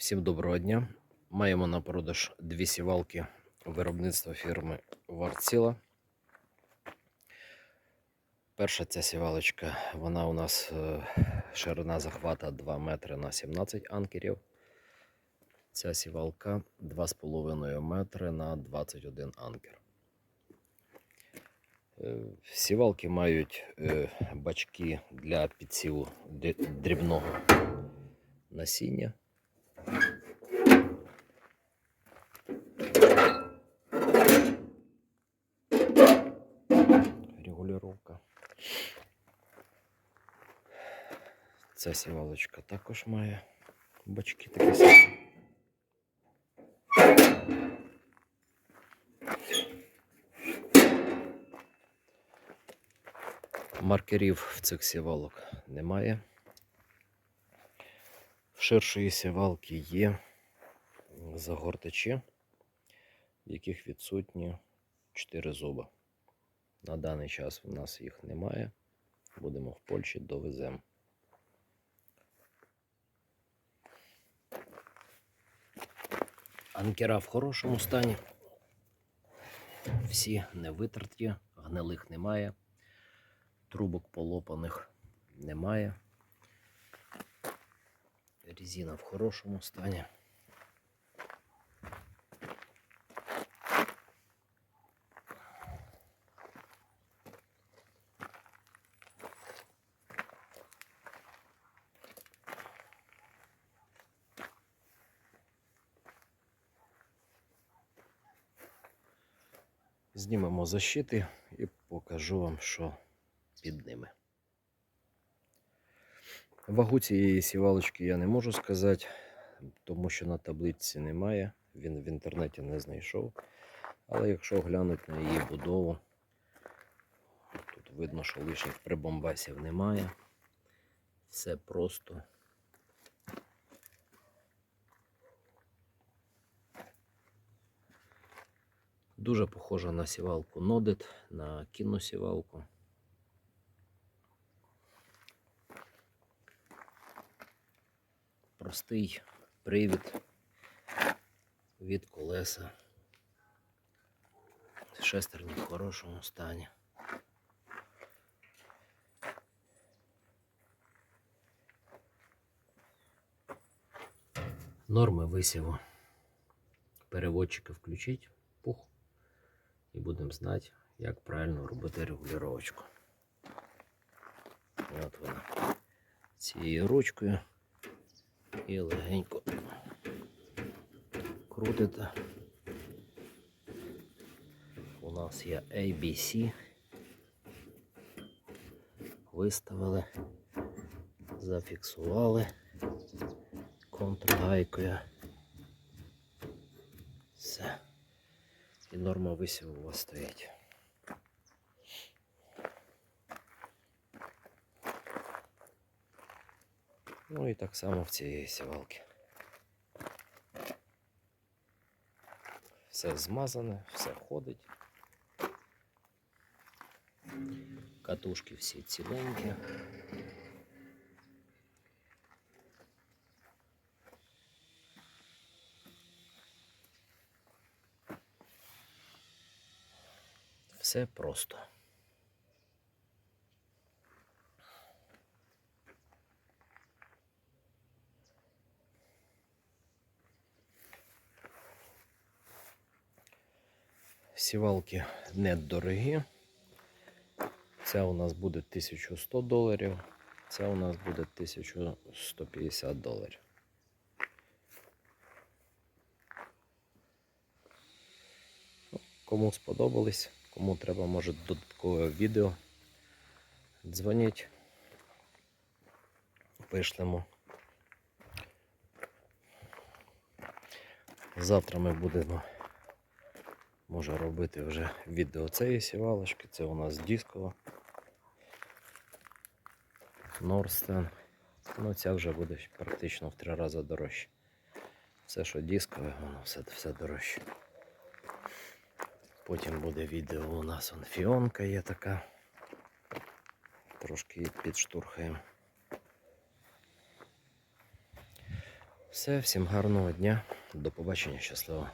Всім доброго дня. Маємо на продаж дві сівалки виробництва фірми Варціла. Перша ця сівалочка, вона у нас е, ширина захвата 2 метри на 17 анкерів. Ця сівалка 2,5 метри на 21 анкер. Е, Сівалки мають е, бачки для підсіву дрібного насіння. Регулировка. Ця сівалочка також має бачки такі самі. Маркерів в цих сівалок немає. В ширшої сівалки є загортачі, в яких відсутні 4 зуба. На даний час в нас їх немає. Будемо в Польщі довеземо. Анкера в хорошому стані. Всі не витерті, гнилих немає, трубок полопаних немає. Резина в хорошому стані. Знімемо защити і покажу вам, що під ними. Вагу цієї сівалочки я не можу сказати, тому що на таблиці немає. Він в інтернеті не знайшов. Але якщо глянути на її будову, тут видно, що лишніх прибомбасів немає. Все просто. Дуже похожа на сівалку Нодит, на кінну сівалку. Простий привід від колеса. Шестерні в хорошому стані. Норми висіву. Переводчики включить, пух, і будемо знати, як правильно робити регулювачку. От вона цією ручкою і легенько крутите. У нас є ABC. Виставили, зафіксували контргайкою. Все. І норма висіву у вас стоять. Ну і так само в цієї сівалки. Все змазане, все ходить. Катушки всі ціленькі. Все просто. Сівалки недорогі. Ця у нас буде 1100 доларів, ця у нас буде 1150 доларів. Кому сподобались, кому треба, може, додаткове відео, дзвоніть, вишлемо. Завтра ми будемо може робити вже відео цієї сівалочки. Це у нас дискова. Норстен. Ну, ця вже буде практично в три рази дорожче. Все, що дискове, воно все, все дорожче. Потім буде відео у нас вон фіонка є така. Трошки підштурхаємо. Все, всім гарного дня. До побачення, щасливо.